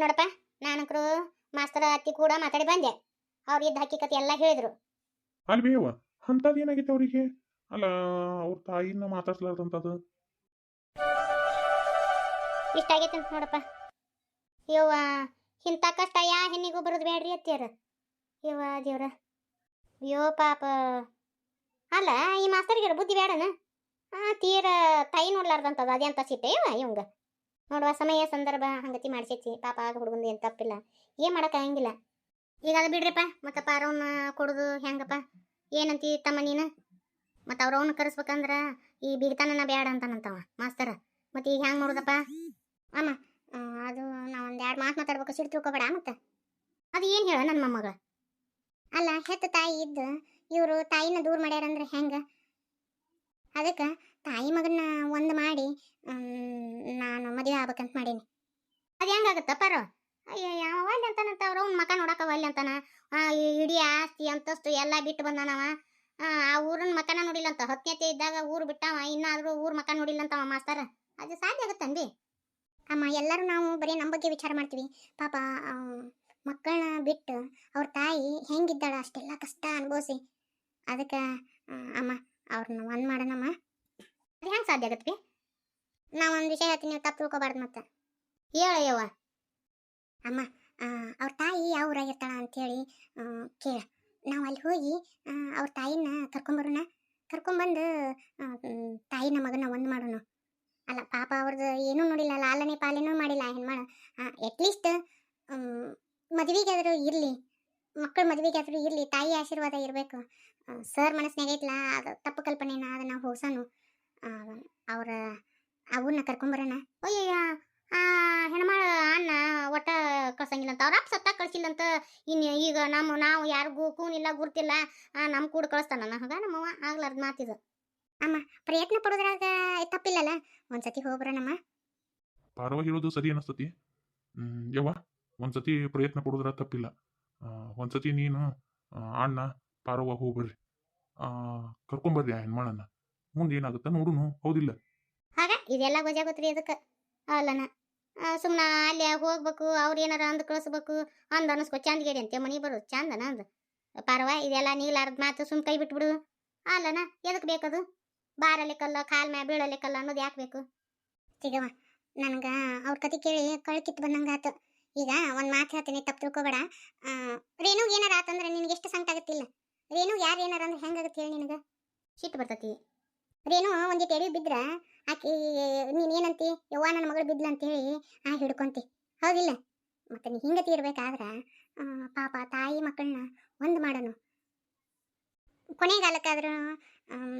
ನೋಡಪ್ಪ ನಾನಕ್ರು ಮಾಸ್ತರ ಅತ್ತಿ ಕೂಡ ಮಾತಾಡಿ ಬಂದೆ. ಅವ್ರು ಇದ್ದ ಹಕ್ಕಿಕತೆ ಎಲ್ಲ ಹೇಳಿದ್ರು. ಅಲ್ಲಿ ಬೇವ ಅಂಥದ್ದು ಏನಾಗಿತ್ತು ಅವರಿಗೆ? ಅಲ್ಲ ಅವ್ರ ತಾಯಿನ ಮಾತಾಡ್ಸ್ಲಾರ್ದಂಥದ್ದು. ಇಷ್ಟ ಆಗೈತೆ ಅಂತ ನೋಡಪ್ಪ. ಯವ್ವ ಇಂಥ ಕಷ್ಟ ಯಾ ಹೆಣ್ಣಿಗೂ ಬರೋದು ಬೇಡ್ರಿ ಅತ್ತಿಯರ ಯವ್ವ ದೇವ್ರ. ಅಯ್ಯೋ ಪಾಪ. ಅಲ್ಲ ಈ ಮಾಸ್ತರಿಗೆ ಬುದ್ಧಿ ಬೇಡನ? ಆ ತೀರ ತಾಯಿ ನೋಡ್ಲಾರ್ದಂತದ ಅಂತ ಸಿಟ್ಟೆ ಇವ ಇವಂಗ? ನೋಡುವ ಸಮಯ ಸಂದರ್ಭ ಹಂಗತಿ ಮಾಡಿಸೈತಿ. ಪಾಪ ಆಗ ಹುಡುಗಂದು ಏನು ತಪ್ಪಿಲ್ಲ. ಏನು ಮಾಡೋಕ್ಕಾಗಂಗಿಲ್ಲ ಈಗ ಅದು ಬಿಡ್ರಿಪ್ಪ ಮತ್ತೆ ಪಾರವನ್ನ ಕೊಡೋದು ಹೆಂಗಪ್ಪ? ಏನಂತಿ ತಮ್ಮ ನೀನು? ಮತ್ತು ಅವ್ರವ್ನ ಕರೆಸ್ಬೇಕಂದ್ರ ಈ ಬಿಗ್ತಾನನ ಬೇಡ ಅಂತಾನಂತವ ಮಾಸ್ತರ. ಮತ್ತು ಈಗ ಹೆಂಗೆ ಮಾಡೋದಪ್ಪ? ಅಮ್ಮ ಅದು ನಾವು ಒಂದು ಎರಡು ಮಾತು ಮಾತಾಡ್ಬೇಕು, ಸಿಟ್ಟು ತಿಳ್ಕೊಬೇಡ ಮತ್ತೆ? ಅದು ಏನು ಹೇಳ ನನ್ನ ಮೊಮ್ಮಗಳು ಅಲ್ಲ, ಹೆತ್ತ ತಾಯಿ ಇದ್ದು, ಇವರು ತಾಯಿನ ದೂರ ಮಾಡ್ಯಾರಂದ್ರೆ ಹೆಂಗೆ? ಅದಕ್ಕೆ ತಾಯಿ ಮಗನ ಒಂದು ಮಾಡಿ ನಾನು ಮದುವೆ ಆಗ್ಬೇಕಂತ ಮಾಡೀನಿ. ಅದು ಹೆಂಗಾಗತ್ತ ಪರೋ? ಅಯ್ಯೋ ಯಾವ ಅಲ್ಲಿ ಅಂತಾನಂತ ಅವ್ರ? ಅವ್ನ ಮಕ ನೋಡಕ ಒಲ್ಲೆ ಅಂತಾನ? ಇಡೀ ಆಸ್ತಿ ಅಂತಸ್ತು ಎಲ್ಲ ಬಿಟ್ಟು ಬಂದಾನವ? ಆ, ಊರನ್ನ ಮಕನ ನೋಡಿಲ್ಲ ಅಂತ ಹತ್ತನೇತೆ ಇದ್ದಾಗ ಊರು ಬಿಟ್ಟವ? ಇನ್ನಾದ್ರೂ ಊರ್ ಮಕ ನೋಡಿಲ್ಲ ಅಂತವ ಮಾಸ್ತರ? ಅದು ಸಾಧ್ಯ ಆಗತ್ತಂದಿ ಅಮ್ಮ ಎಲ್ಲರೂ ನಾವು ಬರೀ ನಮ್ಮ ಬಗ್ಗೆ ವಿಚಾರ ಮಾಡ್ತೀವಿ. ಪಾಪ ಮಕ್ಕಳನ್ನ ಬಿಟ್ಟು ಅವ್ರ ತಾಯಿ ಹೆಂಗಿದ್ದಾಳ ಅಷ್ಟೆಲ್ಲ ಕಷ್ಟ ಅನುಭವಿಸಿ. ಅದಕ್ಕೆ ಅಮ್ಮ ಅವ್ರನ್ನ ಒಂದು ಮಾಡೋಣಮ್ಮ. ಅದು ಹೆಂಗೆ ಸಾಧ್ಯ ಆಗತ್ತೆ ನಾ ಒಂದು ವಿಷಯ ಹೇಳ್ತೀನಿ ನೀವು ತಪ್ಪು ತಿಳ್ಕೊಬಾರ್ದು ಮತ್ತೆ. ಹೇಳಯ್ಯವ್ವ ಅಮ್ಮ ಅವ್ರ ತಾಯಿ ಯಾವ ಊರಾಗ ಇರ್ತಾಳ ಅಂತೇಳಿ ಆ, ಕೇಳ. ನಾವು ಅಲ್ಲಿ ಹೋಗಿ ಅವ್ರ ತಾಯಿನ ಕರ್ಕೊಂಬರೋಣ. ಕರ್ಕೊಂಬಂದು ತಾಯಿನ ಮಗನ ಒಂದು ಮಾಡೋಣ. ಅಲ್ಲ ಪಾಪ ಅವ್ರದ್ದು ಏನೂ ನೋಡಿಲ್ಲ ಲಾಲನೆ ಪಾಲನೆನೂ ಮಾಡಿಲ್ಲ ಹೆಣ್ಮಾಳ ಅಟ್ಲೀಸ್ಟ್ ಮದುವೆಗಾದರೂ ಇರಲಿ. ಮಕ್ಕಳ ಮದುವೆಗಾದರೂ ಇರಲಿ ತಾಯಿ ಆಶೀರ್ವಾದ ಇರಬೇಕು. ಸರ್ ಮನಸ್ಸಿನಾಗೈತಲ್ಲ ಅದು ತಪ್ಪು ಕಲ್ಪನೆನ ಅದನ್ನ ಹೋಗ್ಸೋನು. ಅವ್ರ ಅವನ್ನ ಕರ್ಕೊಂಬರೋಣ ಅಯ್ಯಯ್ಯ, ಆ ಹೆಣ್ಮಾಳ ಅಣ್ಣ ಒಟ್ಟ ಕಳ್ಸಂಗಿಲ್ಲ ಅಂತ ಅವ್ರ ಅಪ್ಪ ಸತ್ತ ಕಳ್ಸಿಲ್ಲಂತ ಇನ್ನು ಈಗ ನಮ್ಮ ನಾವು ಯಾರಿಗೂ ಕೂನಿಲ್ಲ, ಗುರ್ತಿಲ್ಲ ನಮ್ಮ ಕೂಡ ಕಳಿಸ್ತಾನ ಹಾಗ ನಮ್ಮವ್ವ ಆಗ್ಲಾರ್ದು ಮಾತಿದು ಅಮ್ಮ, ಪ್ರಯತ್ನ ಪಡೋದ್ರಾಗ ತಪ್ಪಿಲ್ಲಲ್ಲ ಒಂದ್ಸತಿ ಹೋಗ್ಬರೋಣಮ್ಮ. ಪಾರವ ಹೇಳೋದು ಸರಿ ಅನಿಸ್ತತಿ. ಯವ್ವ, ಒಂದ್ಸತಿ ಪ್ರಯತ್ನ ಪಡೋದ್ರ ತಪ್ಪಿಲ್ಲ. ಒಂದ್ಸತಿ ನೀನು ಅಣ್ಣ ಪಾರವ್ವ ಹೋಗ್ಬರ್ರಿ. ಕರ್ಕೊಂಬರ್ರಿ ಆ ಹೆಣ್ಮಳನ್ನ. ಮುಂದೆ ಏನಾಗುತ್ತೆ ನೋಡುನು ಹೌದಿಲ್ಲ. ಹಾಗ ಇದೆಲ್ಲ ಗೊತ್ತಾಗುತ್ತೆ ಅದಕ್ಕೆ ಅಲ್ಲನ ಸುಮ್ಮನೆ ಅಲ್ಲಿ ಹೋಗ್ಬೇಕು ಅವ್ರು ಏನಾರ ಅಂದ್ ಕಳಿಸ್ಬೇಕು ಅಂದ್ ಚಂದ ಚಂದಗೇಡಿ ಅಂತೆ ಮನೆ ಬರು ಚಂದನ ಅಂದ. ಪರವ ಇದೆಲ್ಲ ನೀಲಾರದ ಮಾತು ಸುಮ್ ಕೈ ಬಿಟ್ಬಿಡು. ಅಲ್ಲನ ಎದಕ್ಕೆ ಬೇಕದು? ಬಾರಲಿಕ್ಕಲ್ಲ ಕಾಲ್ ಮ್ಯಾ ಬೀಳಲಿಕ್ಕಲ್ಲ ಅನ್ನೋದು ಯಾಕೆ ಬೇಕು? ಸಿಗವ ನನಗೆ ಅವ್ರ ಕತೆ ಕೇಳಿ ಕಳ್ಕಿತ್ತು ಬಂದಂಗೆ ಆತು ಈಗ ಒಂದು ಮಾತು ಹೇಳ್ತೀನಿ ತಪ್ಪು ತಿಳ್ಕೊಬೇಡ. ಆ, ರೇಣುಗ್ ಏನಾರ ಆತಂದ್ರೆ ನಿನಗೆ ಎಷ್ಟು ಸಂಕಟ ಆಗತ್ತಿಲ್ಲ ರೇಣು ಯಾರು ಏನಾರ ಅಂದ್ರೆ ಹೆಂಗಾಗುತ್ತೆ ಹೇಳಿ ನಿನಗ? ಸಿಟ್ಟು ಬರ್ತತಿ. ರೇಣು ಒಂದಿಟ್ಟು ಎಡಿ ಬಿದ್ರ ಆಕಿ ನೀನ್ ಏನಂತಿ? ಯವ್ವ ನನ್ನ ಮಗಳು ಬಿದ್ಲ ಅಂತೇಳಿ ಆ ಹಿಡ್ಕೊಂತಿ. ಹೌದಿಲ್ಲ? ಮತ್ತೆ ನೀ ಹಿಂಗತಿ ಆ, ಪಾಪ ತಾಯಿ ಮಕ್ಕಳನ್ನ ಒಂದು ಮಾಡೋನು. ಕೊನೆಗಾಲಕ್ಕಾದ್ರೂ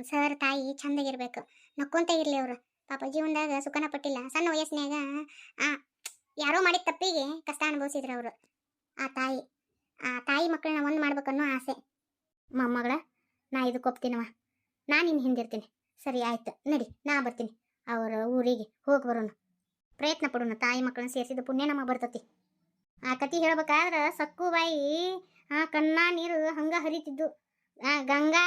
ಸರ್ ತಾಯಿ ಚಂದಾಗಿರ್ಬೇಕು. ನಕ್ಕೊಂತ ಇರ್ಲಿ ಅವರು. ಪಾಪ ಜೀವನದಾಗ ಸುಖನ ಪಟ್ಟಿಲ್ಲ. ಸಣ್ಣ ವಯಸ್ಸಿನಾಗ ಆ ಯಾರೋ ಮಾಡಿದ ತಪ್ಪಿಗೆ ಕಷ್ಟ ಅನುಭವಿಸಿದ್ರು ಅವರು. ಆ ತಾಯಿ ಆ ತಾಯಿ ಮಕ್ಕಳನ್ನ ಒಂದು ಮಾಡ್ಬೇಕನ್ನೋ ಆಸೆ. ಮೊಮ್ಮಗಳ ನಾ ಇದಕ್ಕೆ ಒಪ್ತೀನವ ನಾನು ನಿನ್ನ ಹಿಂದಿರ್ತೀನಿ. ಸರಿ ಆಯ್ತು, ನಡಿ, ನಾ ಬರ್ತೀನಿ. ಅವರ ಊರಿಗೆ ಹೋಗಿ ಬರೋಣ. ಪ್ರಯತ್ನ ಪಡೋಣ, ತಾಯಿ ಮಕ್ಕಳನ್ನ ಸೇರಿಸಿದ ಪುಣ್ಯ ನಮ್ಮ ಬರ್ತತಿ. ಆ ಕತಿ ಹೇಳ್ಬೇಕಾದ್ರೆ ಸಕ್ಕು ಬಾಯಿ, ಆ ಕಣ್ಣ ನೀರು ಹಂಗ ಹರಿತಿದ್ದು. ಆ ಗಂಗಾ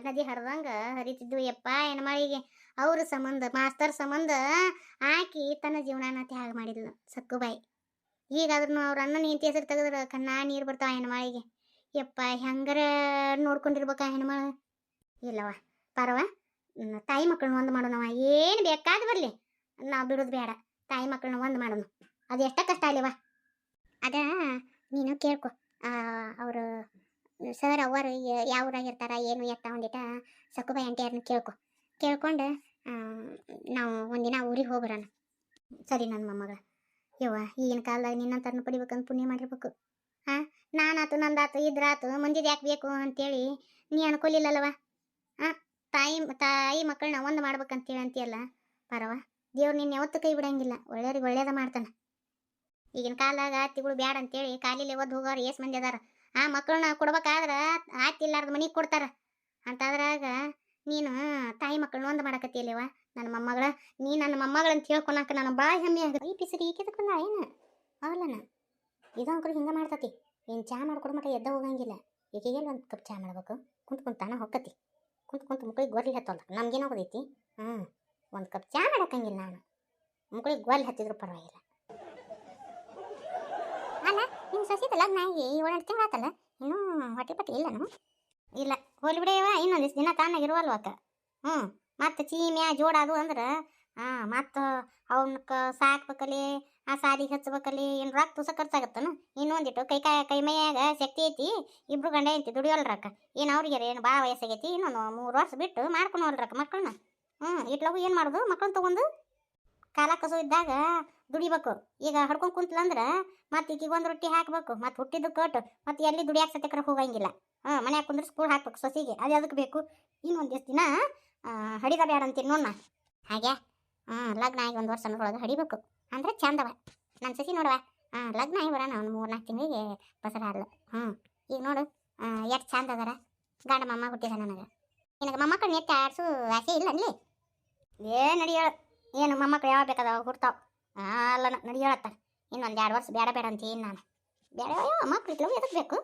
ನದಿ ಹರಿದಂಗೆ ಹರಿತಿದ್ದು. ಯಪ್ಪ, ಹೆಣ್ಮಳಿಗೆ ಅವ್ರ ಸಂಬಂಧ, ಮಾಸ್ತರ್ ಸಂಬಂಧ ಆಕಿ ತನ್ನ ಜೀವನನ ತ್ಯಾಗ ಮಾಡಿದ್ಲು ಸಕ್ಕುಬಾಯಿ ಈಗಾದ್ರೂ ಅವ್ರ ಅಣ್ಣನ ಹೆಂಡತಿ ಹೆಸರು ತೆಗೆದ್ರೆ ಕಣ್ಣ ನೀರು ಬರ್ತಾವ ಹೆಣ್ಮಳಿಗೆ. ಯಪ್ಪ, ಹೆಂಗಾರ ನೋಡ್ಕೊಂಡಿರ್ಬೇಕಾ ಹೆಣ್ಮಳ? ಇಲ್ಲವ ಪರವ ತಾಯಿ ಮಕ್ಕಳನ್ನ ಒಂದು ಮಾಡೋಣವ ಏನು ಬೇಕಾದ ಬರಲಿ. ನಾವು ಬಿಡೋದು ಬೇಡ. ತಾಯಿ ಮಕ್ಕಳನ್ನ ಒಂದು ಮಾಡೋಣ ಅದು ಎಷ್ಟ ಕಷ್ಟ ಅಲ್ಲಿವ ಅದ ನೀನು ಕೇಳ್ಕೊ. ಅವರು, ಸರ್ ಅವರು ಯಾವ ಊರಾಗಿರ್ತಾರ ಏನು ಎತ್ತ ಒಂದಿಟ ಸಕ್ಕುಬಾಯಿ ಆಂಟಿಯವ್ರನ್ನ ಕೇಳ್ಕೊ. ಕೇಳ್ಕೊಂಡು ನಾವು ಒಂದಿನ ಊರಿಗೆ ಹೋಗ್ಬರೋಣ. ಸರಿ ನನ್ನ ಮೊಮ್ಮಗಳ ಯವ್ವ, ಈಗಿನ ಕಾಲದಾಗ ನಿನ್ನಂತರನ್ನ ಪಡಿಬೇಕಂತ ಪುಣ್ಯ ಮಾಡಿರ್ಬೇಕು. ಹಾಂ ನಾನಾತು, ನಂದಾತು, ಇದ್ರಾತು ಮಂದಿದ್ಯಾಕ್ ಬೇಕು ಅಂತೇಳಿ ನೀ ಅನ್ಕೊಲಿಲ್ಲಲ್ವ ಹಾಂ ತಾಯಿ ತಾಯಿ ಮಕ್ಕಳನ್ನ ಒಂದು ಮಾಡ್ಬೇಕಂತೇಳಿ ಅಂತೀಯಲ್ಲ? ಪರವ, ದೇವ್ರು ನಿನ್ನ ಯಾವತ್ತೂ ಕೈ ಬಿಡಂಗಿಲ್ಲ. ಒಳ್ಳೆಯವ್ರಿಗೆ ಒಳ್ಳೇದ ಮಾಡ್ತಾನೆ. ಈಗಿನ ಕಾಲದಾಗ ಅತ್ತಿಗಳು ಬ್ಯಾಡ ಅಂತೇಳಿ ಕಾಲಿಲಿ ಒದ್ದು ಹೋಗೋರು ಏಸ್ ಮಂದಿ ಅದಾರ? ಆ ಮಕ್ಕಳನ್ನ ಕೊಡ್ಬೇಕಾದ್ರೆ ಆತಿಲ್ಲಾರ್ದ ಮನೆಗೆ ಕೊಡ್ತಾರ. ಅಂತಾದ್ರಾಗ ನೀನು ತಾಯಿ ಮಕ್ಕಳನ್ನ ಒಂದು ಮಾಡಕತ್ತಿಯಲ್ಲವ ನನ್ನ ಮೊಮ್ಮಗಳ, ನೀ ನನ್ನ ಮೊಮ್ಮಗಳ ಅಂತ ಹೇಳ್ಕೊಳಕ ನಾನು ಭಾಳ ಹೆಮ್ಮೆ ಆಗುತ್ತೆ ಈ ಪಿಸರಿ ಏನು? ಅವಲ್ಲನ ಇದು ಅಂಕರು ಹಿಂಗೆ ಮಾಡ್ತತಿ. ಏನು ಚಾ ಮಾಡ್ಕೊಡ್ಬೇಕ ಎದ್ದ ಹೋಗಂಗಿಲ್ಲ. ಈಕೆಗೆಲ್ಲ ಒಂದು ಕಪ್ ಚಾ ಮಾಡ್ಬೇಕು. ಕುಂತ್ ಕುಂತಾನ ಹೊಕ್ಕತಿ. ಕುಂತ್ ಕುಂತು ಮಕ್ಳಿಗೆ ಗೊರ್ಲಿ ಹತ್ತಲ್ಲ. ಹೋಗೈತಿ ಹ್ಞೂ, ಒಂದು ಕಪ್ ಚಾ ಮಾಡಕ್ಕಂಗಿಲ್ಲ ನಾನು. ಮುಕ್ಳಿಗೆ ಗೊರ್ಲಿ ಹತ್ತಿದ್ರು ಪರವಾಗಿಲ್ಲ. ಅಲ್ಲ ಸಸಿದ ಲಗ್ನ ಆಗಿ ಏಳೆಂಟು ತಿಂಗಳು ಆತಲ್ಲ? ಇನ್ನೂ ಹೊಟ್ಟೆ ಪಟ್ಟಿ ಇಲ್ಲನು ಇಲ್ಲ. ಹೋಲಿ ಬಿಡೇವ ಇನ್ನೊಂದಿಷ್ಟು ದಿನ ತಾನೇ ಅಕ್ಕ? ಹ್ಞೂ, ಮತ್ತೆ ಚೀಮ್ಯಾ ಜೋಡಾದು ಅಂದ್ರೆ ಹಾಂ ಮತ್ತು ಅವನಕ ಸಾಕ್ಬೇಕಲ್ಲಿ ಆ ಸಾದಿಗೆ ಹಚ್ಬೇಕಲ್ಲಿ ಏನು ರೊಕ್ಕ ತುಸ ಖರ್ಚಾಗತ್ತನ? ಇನ್ನೊಂದಿಟ್ಟು ಕೈ ಕೈ ಕೈ ಮೈಯಾಗ ಶಕ್ತಿ ಐತಿ ಇಬ್ರು ಗಂಡ ಐತಿ ದುಡಿಯೋಲ್ರಕ್ಕ ಏನು ಅವ್ರಿಗೆ ಏನು ಭಾಳ ವಯಸ್ಸಾಗೈತಿ ಇನ್ನೊಂದು ಮೂರು ವರ್ಷ ಬಿಟ್ಟು ಮಾಡ್ಕೊಳಲ್ರಕ್ಕ ಮಕ್ಕಳನ್ನ ಹ್ಞೂ ಇಟ್ಲಾಗು ಏನು ಮಾಡೋದು? ಮಕ್ಕಳನ್ನ ತೊಗೊಂಡು ಕಾಲ ಕಸು ಇದ್ದಾಗ ದುಡಿಬೇಕು. ಈಗ ಹಡ್ಕೊಂಡು ಕುಂತ್ಲಂದ್ರೆ ಮತ್ತೆ ಈಕಿಗೆ ಒಂದು ರೊಟ್ಟಿ ಹಾಕಬೇಕು ಮತ್ತು ಹುಟ್ಟಿದ್ದು ಕಟ್ಟು ಮತ್ತು ಎಲ್ಲಿ ದುಡಿಯಾಕ ಸತ್ಯಕರ ಹೋಗಂಗಿಲ್ಲ. ಹಾಂ ಮನ್ಯಾಗ ಕುಂದ್ರೆ ಸ್ಕೂಲ್ ಹಾಕ್ಬೇಕು ಸೊಸಿಗೆ ಅದು ಬೇಕು? ಇನ್ನೊಂದಿಷ್ಟು ದಿನ ಆ, ಹಡಿದ ಬೇಡ ಅಂತೀನಿ ನೋಡ್ನ? ಹಾಗೆ? ಹಾಂ ಲಗ್ನ ಆಗಿ ಒಂದು ವರ್ಷ ಒಳಗೆ ಹಡಿಬೇಕು. ಅಂದ್ರೆ ಚಂದವ. ನನ್ನ ಸಸಿ ನೋಡುವ. ಹಾಂ, ಲಗ್ನ ಆಗಿ ಬರೋಣ ಒಂದು ಮೂರು ನಾಲ್ಕು ತಿಂಗಳಿಗೆ ಬಸರ ಆದ್ಲು ಹ್ಞೂ ಈಗ ನೋಡು. ಎಷ್ಟು ಚಂದ ಅದಾರ. ಗಂಡ ಮಮ್ಮ ಹುಟ್ಟಿದ ನನಗೆ. ನಿನಗೆ ಮೊಮ್ಮಕ್ಕಳು ಎತ್ತಿ ಆಡ್ಸು ಆಸೆ ಇಲ್ಲ ಅಲ್ಲಿ? ಏ, ನಡಿಯೋಳು. ಏನು ಮೊಮ್ಮಕ್ಕಳು ಯಾವ ಬೇಕಾದವ ಹುಡ್ತಾವ. ಅಲ್ಲ ನಡಿಯೋಳತ್ತ ಇನ್ನೊಂದು ಎರಡು ವರ್ಷ ಬೇಡ ಬೇಡ ಅಂತೀನಿ ನಾನು. ಬೇಡ ಮಕ್ಕಳು ಎದಕ್ಕೆ ಬೇಕು?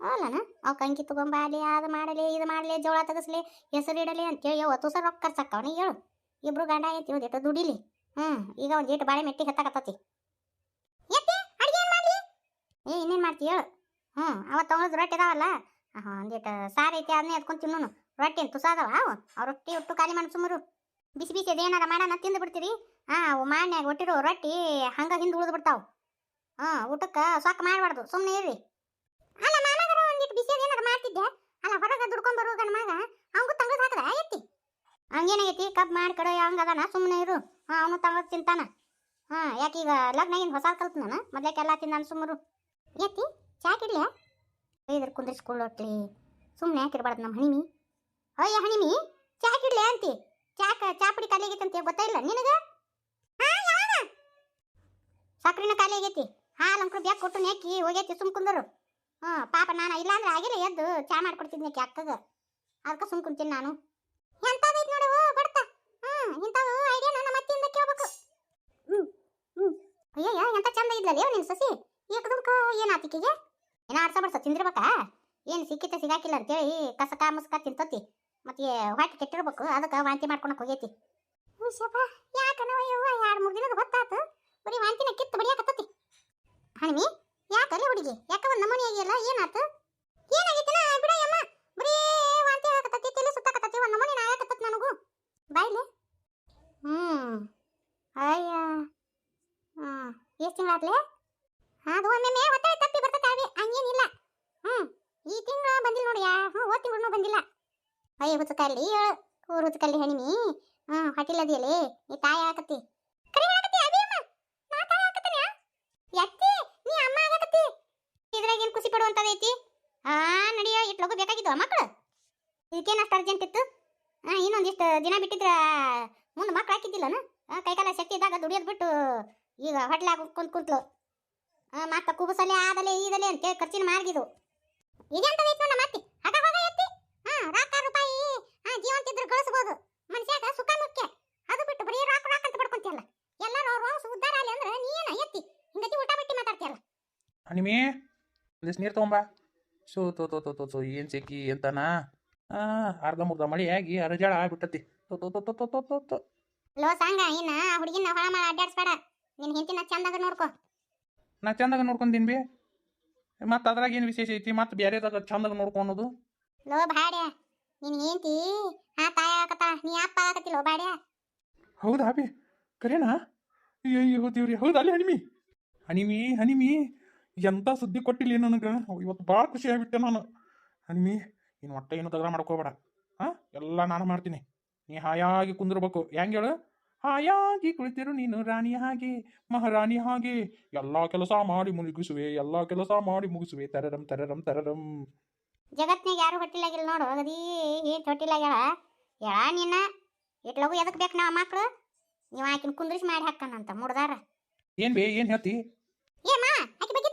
ಅಲ್ಲನ, ಅವು ಕಂಕಿ ತಗೊಂಬಾಲಿ, ಅದು ಮಾಡಲಿ, ಇದು ಮಾಡಲಿ, ಜೋಳ ತೆಗಿಸ್ಲಿ ಹೆಸರು ಇಡಲಿ ಅಂತೇಳಿ ಯಾವ ಸರ್ ರೊಕ್ಕ ಖರ್ಚಾಕವನಿ ಹೇಳು. ಇಬ್ರು ಗಂಡ ಐತಿ ಒಂದಿಟ್ಟು ದುಡಿಲಿ. ಹ್ಞೂ ಈಗ ಒಂದು ಇಟ್ಟು ಬಾಳೆ ಮೆಟ್ಟಿ ಹತ್ತಾಕತ್ತತಿ. ಏ, ಇನ್ನೇನು ಮಾಡ್ತೀಯ ಹೇಳು. ಹ್ಞೂ ಅವತ್ತು ತೊಗೊಂಡು ರೊಟ್ಟಿ ಇದಾವಲ್ಲ ಹಾಂ ಒಂದಿಟ್ಟು ಸಾರು ಐತಿ ಅದನ್ನೇ ಎತ್ಕೊಂಡು ತಿನ್ನೋನು. ರೊಟ್ಟಿ ಏನು ತುಸಾದವ ಅವು ರೊಟ್ಟಿ ಒಟ್ಟು ಖಾಲಿ ಮಾಡಿ ಸುಮ್ಮರು. ಬಿಸಿ ಬಿಸಿ ಅದೇನಾರ ಮಾಡೋಣ, ತಿಂದು ಬಿಡ್ತೀರಿ? ಹಾಂ, ಅವು ಮಾನ್ಯಾಗ ಒಟ್ಟಿರೋ ರೊಟ್ಟಿ ಹಂಗೆ ಹಿಂದೆ ಉಳಿದು ಬಿಡ್ತಾವ. ಹಾಂ, ಊಟಕ್ಕೆ ಸೊಕ್ಕ ಮಾಡಬಾರ್ದು ಸುಮ್ಮನೆ ಇರ್ರಿ. ಅಲ್ಲ ಮಾಮಾಗರ ಒಂದಿಟ್ಟು ಬಿಸಿ ಅದೇನಾರ ಮಾಡ್ತಿದ್ದೆ ಅಲ್ಲ ಹೊರಗೆ ದುಡ್ಕೊಂಡ್ ಬರೋ ಗಂಡ ಮಗ, ಅವಂಗೂ ತಂಗದ್ ಹಾಕದ? ಎತ್ತಿ. ಹಂಗೇನಾಗೈತಿ? ಕಪ್ ಮಾಡಿ ಕಡೆ ಹಂಗದಾನ ಸುಮ್ಮನೆ ಇರು. ಹಾಂ, ಅವನು ತಗೊಂಡು ತಿಂತಾನ. ಹಾಂ, ಯಾಕೆ ಈಗ ಏನು ಹೊಸ ಕಲ್ತು ನಾನು ಮೊದ್ಲೇಕೆಲ್ಲ ತಿಂದಾನ ಸುಮ್ಮರು ಎತ್ತಿ ಚಾಕ್ ಕಿಡ್ಲೆ ಇದ್ರ ಕುಂದಿಸ್ಕೊಳ್ಳೋಟ್ಲಿ ಸುಮ್ಮನೆ ಯಾಕಿರ್ಬಾರ್ದು ನಮ್ಮ ಹಣಿಮಿ? ಅಯ್ಯ, ಹಣಿಮಿ ಚಾಕ್ ಕಿಡ್ಲೆ ಅಂತಿ? ಚಾಕ ಚಾ ಪುಡಿ ಖಾಲಿ ಆಗೈತೆ ಅಂತ ಗೊತ್ತಾಯಿಲ್ಲ ನಿನಗ? ಸಕ್ರಿನ ಖಾಲಿ ಆಗೈತಿ. ಹಾಲು ಅಂಕರು ಬ್ಯಾಗ್ ಕೊಟ್ಟು ನೆಕ್ಕಿ ಹೋಗೈತಿ ಸುಮ್ ಕುಂದರು. ಹ್ಞೂ ಪಾಪ ನಾನು ಇಲ್ಲಾಂದ್ರೆ ಆಗಿಲ್ಲ, ಎದ್ದು ಚಾ ಮಾಡ್ಕೊಡ್ತಿದ್ನಿ ಅಕ್ಕಗ. ಅದಕ್ಕೆ ಸುಮ್ ಕುಂತೀನಿ ನಾನು ಎಂಥದೈತಿ ನೋಡು ಬಡ್ತ ಹ್ಞೂ ಇಂಥವು ಐಡಿಯಾ ನನ್ನ ಮತ್ತಿಂದ ಕೇಳ್ಬೇಕು. ಹ್ಞೂ ಅಯ್ಯಯ್ಯ, ಎಂತ ಚಂದ ಇದ್ಲಲ್ಲ ನಿನ್ ಸಸಿ? ಏಕದಮ್ಕ ಏನಾತಿಕಿಗೆ ಏನೋ ಆಡ್ಸ ಬಡ್ಸ, ತಿಂದಿರ್ಬೇಕಾ? ಏನು ಸಿಕ್ಕಿತ ಸಿಗಾಕಿಲ್ಲ ಅಂತೇಳಿ ಕಸಕ ಮುಸ್ಕ ತಿಂತತಿ. ಮತ್ತೆ ಹೊಟ್ಟೆ ಕೆಟ್ಟಿರ್ಬೇಕು, ಅದಕ್ಕೆ ವಾಂತಿ ಮಾಡ್ಕೊಳಕ್ ಹೋಗೈತಿ. ಹುಷಪ್ಪ ಯಾಕನವ ಯವ್ವ ಎರಡು ಮೂರು ದಿನದ ಹೊತ್ತಾತು ಬರೀ ವಾಂತಿನ ಕಿತ್ತು ಬಡಿಯಾಕತ್ತತಿ. ಹಣಿಮಿ ಯಾಕಲ್ಲಿ ಹುಡುಗಿ? ಯಾಕ ಒಂದು ನಮೂನಿ ಆಗಿಲ್ಲ ಏನಾತು? ಏನಾಗೈತಿನ? ಬಿಡಯ್ಯಮ್ಮ, ಬರೀ ವಾಂತಿ ಆಗಕತ್ತತಿ ತಲೆ ಸುತ್ತಾಕತ್ತತಿ, ಒಂದು ನಮೂನಿ ಆಗಕತ್ತತಿ ನನಗೂ. ಬಾಯ್ಲೆ. ಹ್ಮ್. ಅಯ್ಯ. ಹ್ಞೂ ಎಷ್ಟು ತಿಂಗಳಾತ್ಲೆ? ಅದು ಒಮ್ಮೆ ಒತ್ತಾಯ ತಪ್ಪಿ ಬರ್ತದೆ ಹಂಗೇನಿಲ್ಲ. ಹ್ಞೂ ಈ ತಿಂಗಳು ಬಂದಿಲ್ಲ ನೋಡಿ ಹ್ಞೂ ಓದ್ ತಿಂಗಳು ಬಂದಿಲ್ಲ. ಅಯ್ಯ ಹುಚ್ಚಕಲ್ಲಿ ಏಳು ಊರು ಹುಚ್ಚಕಲ್ಲಿ ಹೆಣ್ಮಿ. ಹ್ಞೂ ಹೊಟ್ಟಿಲ್ಲದಿಯಲ್ಲಿ ನೀ ತಾಯಿ ಹಾಕತ್ತಿ ಇದ್ರಾಗೇನು ಖುಷಿ ಪಡುವಂಥದ್ದೈತಿ ಆ, ನಡಿಯೋ ಇಟ್ಟು ಲಗು ಬೇಕಾಗಿದ್ವು ಮಕ್ಕಳು ಇದಕ್ಕೇನು ಅಷ್ಟು ಅರ್ಜೆಂಟ್ ಇತ್ತು? ಹಾಂ ಇನ್ನೊಂದಿಷ್ಟು ದಿನ ಬಿಟ್ಟಿದ್ರೆ ಮುಂದೆ ಮಕ್ಳು ಹಾಕಿದ್ದಿಲ್ಲನ? ಕೈಕಾಲ ಶಕ್ತಿ ಇದ್ದಾಗ ದುಡಿಯೋದು ಬಿಟ್ಟು ಈಗ ಹೊಟ್ಲಾಗ ಕುಂತ್ ಕುಂತ್ಲು. ಮತ್ತೆ ಕುಬಸಲೆ ಆದಲೆ ಈದಲೆ ಅಂತ ಖರ್ಚಿನ ಮಾರ್ಗಿದು. ಇದೆಂತದೈತಿ ನಮ್ಮ ಮತ್ತೆ ಹಗ ಹೋಗ ಎತ್ತಿ? ಹಾ ರೊಕ್ಕ ರೂಪಾಯಿ ಹಾ ಜೀವಂತ ಇದ್ರೆ ಗಳಿಸ್ಬೋದು ಮನುಷ್ಯಾಗ ಸುಖ ಮುಖ್ಯ. ಅದು ಬಿಟ್ಟು ಬರೀ ರಾಕ್ ರಾಕ್ ಅಂತ ಪಡ್ಕೊಂತಿಯಲ್ಲ? ಎಲ್ಲರೂ ಉದ್ಧಾರ ಅಂದ್ರೆ ಹಿಂಗತಿ ಊಟ ಬಿಟ್ಟು ಮಾತಾಡ್ತಿಯಲ್ಲ? ಹನಿಮಿ ಒಂದಿಷ್ಟು ನೀರು ತೊಗೊಂಬಾ. ತೋ ತೋ ತೋ ತೋ ತೋ, ಏನು ಸಿಕ್ಕಿ ಎಂತನ? ಅರ್ಧ ಮುರ್ಧ ಮಳಿ ಆಗಿ ಅರಜಾಳ ಆಗ್ಬಿಟ್ಟತಿ. ಲೋ ಸಾಂಗ ಇನ್ನ ಹುಡುಗಿನ ಹೊಳ ಮಾಡ ಅಡ್ಡಾಡ್ಸ್ಬೇಡ ನಿನ್ ಹೆಂಡತಿ ನಾ ಚಂದಾಗ ನೋಡ್ಕೋ. ನಾ ಚಂದಾಗ ನೋಡ್ಕೊಂದಿನ್ ಬಿ. ಮತ್ತೆ ಅದ್ರಾಗ ಏನು ವಿಶೇಷ ಐತಿ? ಮತ್ತೆ ಅದ ಚಂದಾಗ ನೋಡ್ಕೊಳೋದು ಲೋ ಬಾಡ್ಯ ನಿನ್ ಹೆಂಡತಿ ಆ ತಾಯ ಆಗತ್ತ ನೀ ಅಪ್ಪ ಲೋ ಬಾಡ್ಯ ಹೌದಾ ಬಿ? ಕರೇನಾ? ಅಯ್ಯೋ ದೇವ್ರಿ ಹೌದಾ ಅಲ್ಲಿ ಹನಿಮಿ? ಹನಿಮಿ ಹನಿಮಿ. ಎಂತ ಸುದ್ದಿ ಕೊಟ್ಟಿಲ್ಲ ನನಗೆ. ಇವತ್ತು ಭಾಳ ಖುಷಿ ಆಗ್ಬಿಟ್ಟೆ ನಾನು. ಹನಿಮಿ ಇನ್ನು ಹೊಟ್ಟೆ ಏನು ತಗ್ರ ಮಾಡ್ಕೋಬೇಡ ಹಾಂ? ಎಲ್ಲ ನಾನು ಮಾಡ್ತೀನಿ. ನೀ ಹಾಯಾಗಿ ಕುಂದಿರ್ಬೇಕು. ಹೆಂಗೆ ಹೇಳು? ಹಾಯಾಗಿ ಕುಳಿತಿರು ನೀನು ರಾಣಿ ಹಾಗೆ ಮಹಾರಾಣಿ ಹಾಗೆ. ಎಲ್ಲ ಕೆಲಸ ಮಾಡಿ ಮುಗಿಸುವೆ ಎಲ್ಲ ಕೆಲಸ ಮಾಡಿ ಮುಗಿಸುವೆ. ತರರಂ ತರರಂ ತರರಂ. ಜಗತ್ನಾಗ ಯಾರು ಹೊಟ್ಟಿಲಾಗಿಲ್ಲ ನೋಡು ಅಗದಿ ಏಟ್ ಹೊಟ್ಟಿಲಾಗ್ಯಾಳ. ಹೇಳ ನಿನ್ನ ಇಟ್ಲಗು ಎದಕ್ ಬೇಕು ನಾವು ಮಕ್ಕಳು ನೀವು ಆಕಿನ ಕುಂದ್ರಿಸಿ ಮಾಡಿ ಹಾಕನಂತ ಮುಡ್ದಾರ. ಏನ್ ಬೇ ಏನ್ ಹೇಳ್ತಿ? ಏಮ್ಮ ಆಕಿ ಬಗ್ಗೆ